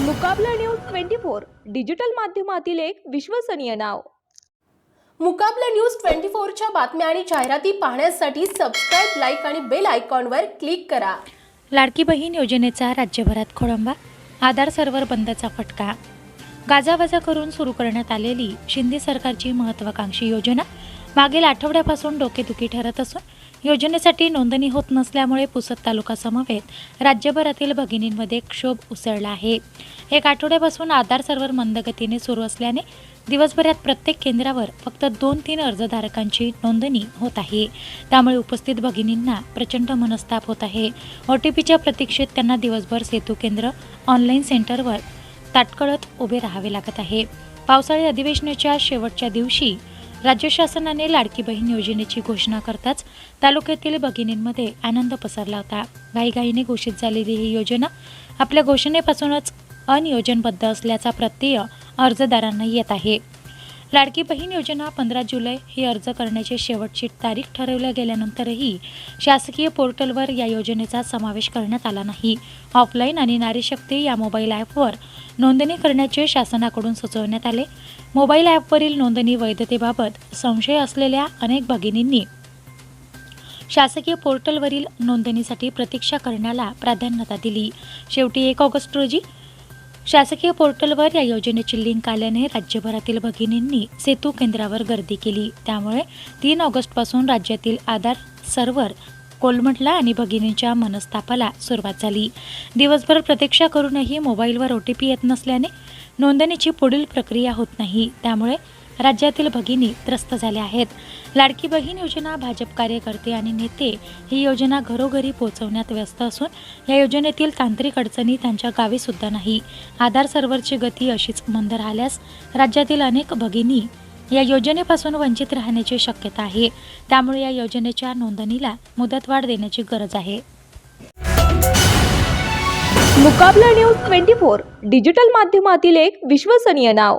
Mukabla news twenty four digital माध्यमातील एक विश्वसनीय नाव. मुकाबला न्यूज ट्वेंटी फोरच्या बातम्या आणि जाहिराती पाहण्यासाठी सबस्क्राईब लाईक आणि बेल आयकॉनवर क्लिक करा. लाडकी बहीण योजनेचा राज्यभरात खोळंबा आधार सर्व्हर बंदचा फटका. गाजावाजा करून सुरू करण्यात आलेली शिंदे सरकारची महत्त्वाकांक्षी योजना मागील आठवड्यापासून डोकेदुखी ठरत असून योजनेसाठी नोंदणी होत नसल्यामुळे पुसद तालुका समवेत राज्यभरातील भगिनींमध्ये क्षोभ उसळला आहे. एक आठवड्यापासून आधार सर्व्हर मंदगतीने सुरू असल्याने दिवसभरात प्रत्येक केंद्रावर फक्त दोन तीन अर्जधारकांची नोंदणी होत आहे. त्यामुळे उपस्थित भगिनींना प्रचंड मनस्ताप होत आहे. ओ टी पीच्या प्रतीक्षेत त्यांना दिवसभर सेतू केंद्र ऑनलाईन सेंटरवर ताटकळत उभे राहावे लागत आहे. पावसाळी अधिवेशनाच्या शेवटच्या दिवशी राज्य शासनाने लाडकी बहीण योजनेची घोषणा करताच तालुक्यातील भगिनींमध्ये आनंद पसरला होता. घाईघाईने घोषित झालेली ही योजना आपल्या घोषणेपासूनच अनियोजनबद्ध असल्याचा प्रत्यय अर्जदारांना येत आहे. लाडकी बहीण योजना पंधरा जुलै ही अर्ज करण्याची शेवटची तारीख ठरवल्या गेल्यानंतरही शासकीय पोर्टलवर या योजनेचा समावेश करण्यात आला नाही. ऑफलाईन आणि नारीशक्ती या मोबाईल ॲपवर नोंदणी करण्याचे शासनाकडून सुचवण्यात आले. मोबाईल ॲपवरील नोंदणी वैधतेबाबत संशय असलेल्या अनेक भगिनींनी शासकीय पोर्टलवरील नोंदणीसाठी प्रतीक्षा करण्याला प्राधान्यता दिली. शेवटी एक ऑगस्ट रोजी शासकीय पोर्टलवर या योजनेची लिंक आल्याने राज्यभरातील भगिनींनी सेतू केंद्रावर गर्दी केली. त्यामुळे तीन ऑगस्टपासून राज्यातील आधार सर्व्हर कोलमटला आणि भगिनींच्या मनस्तापाला सुरुवात झाली. दिवसभर प्रतीक्षा करूनही मोबाईलवर ओ टी पी येत नसल्याने नोंदणीची पुढील प्रक्रिया होत नाही. त्यामुळे राज्यातील भगिनी त्रस्त झाल्या आहेत. लाडकी बहीण योजना भाजप कार्यकर्ते आणि नेते ही योजना घरोघरी पोहोचवण्यात व्यस्त असून या योजनेतील तांत्रिक अडचणी त्यांच्या गावी सुद्धा नाही. आधार सर्व्हरची गती अशीच मंद राहिल्यास राज्यातील अनेक भगिनी या योजनेपासून वंचित राहण्याची शक्यता आहे. त्यामुळे या योजनेच्या नोंदणीला मुदतवाढ देण्याची गरज आहे. Mukabla news twenty four digital माध्यमातील एक विश्वसनीय नाव.